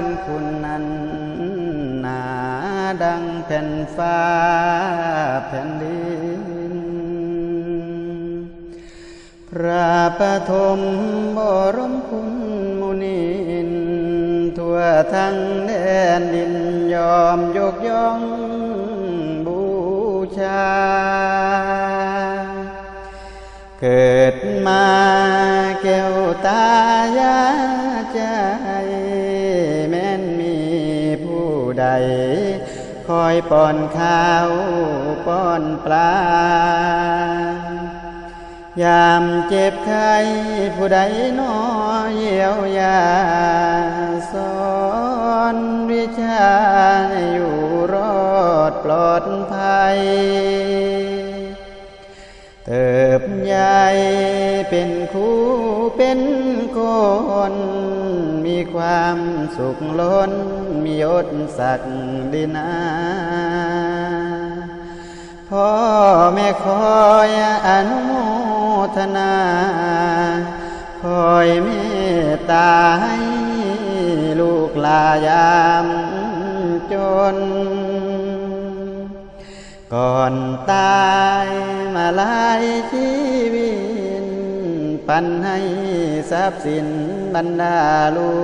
บุญคุณนั้นหนาดังแผ่นฟ้าแผ่นดิน พระปฐมบรมคุณมุนินทั่วทั้งแดนดินยอมยกย่องบูชา เกิดมาแก้วตายา คอยป้อนข้าวป้อนปลายามเจ็บไข้ผู้ใดน้อยเยียวยาสอนวิชา เป็นครูเป็นคนมีความสุขล้นมียศศักดินาพ่อแม่คอยอนุโมทนา คอยเมตตาให้ลูกลายามจน ก่อนตายมาลายชี ปันให้ทรัพย์สินบรรดาลู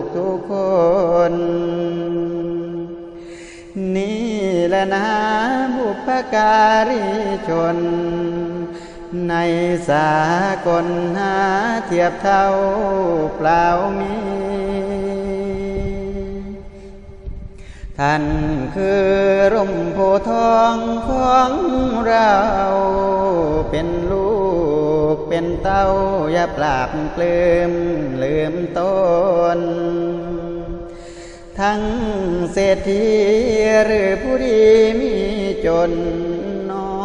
กทุกคน นี่แหละนะบุพการีชน ในสากลหาเทียบเท่าเปล่ามีท่านคือร่มโพธิ์ทองของเราเป็นลูก เป็นเต้าอย่าปราบเปลืมลืมต้นทั้งเศรษฐีหรือผู้ดีมีจนน้อ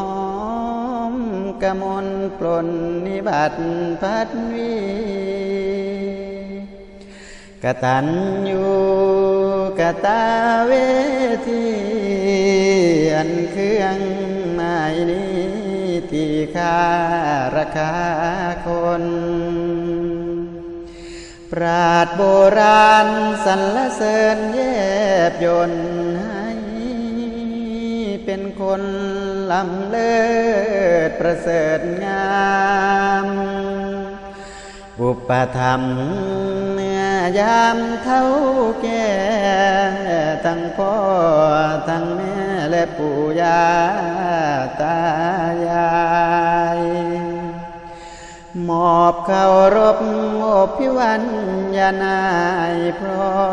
มกมลปลนนิบัติพัดวีกตัญญูกตาเวทีอันเครื่องหมายนี้ ที่ค่าราคาคน ปราดโบราณสรรเสริญแยบยนให้เป็นคนลำเลิศประเสริฐงามบุปธรรมยามเท่าแก่ ทั้งพ่อทั้งแม่และปู่ย่าตายายมอบเคารพโอบพิวันยานายพร้อ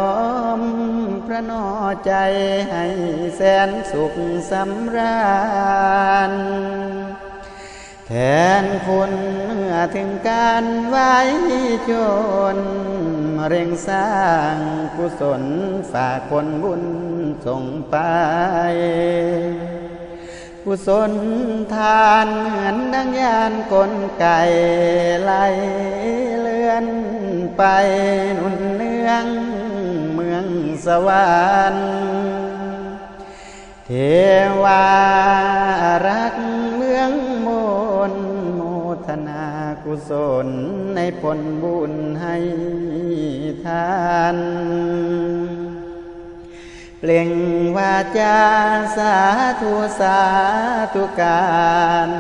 ม พระนอใจให้แสนสุขสำราญแทนคุณเมื่อถึงการไว้ชน เร่งสร้างกุศลฝากคนบุญส่งไป กุศลทานเหมือนดังยานกลไก่ไหลเลื่อนไปนุ่นเนืองเมืองสวรรค์เทวา ศลในผลบุญให้ทานเปล่งวาจาสาธุสาธุการ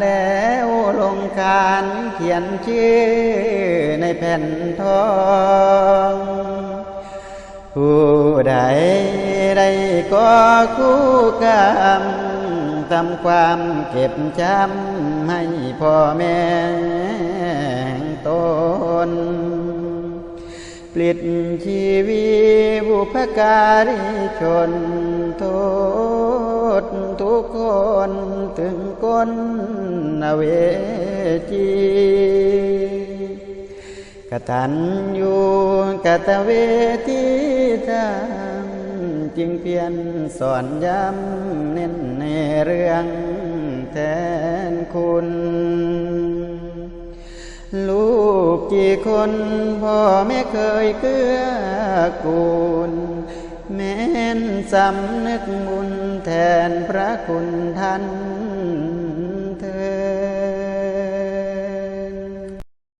แล้วลงการเขียนชื่อในแผ่นทองผู้ใดได้ก็คู่กรรมทำความเก็บจำให้พ่อแม่ ปลิดชีวีบุพการีชนโทษทุกคนถึงก้นเวจีกตัญญูกตเวทีธรรมจึงเพียรสอนย้ำเน้นในเรื่องแทนคุณลู กี่คนพ่อไม่เคยเกื้อกูล แม้นสำนึกบุญแทนพระคุณท่าน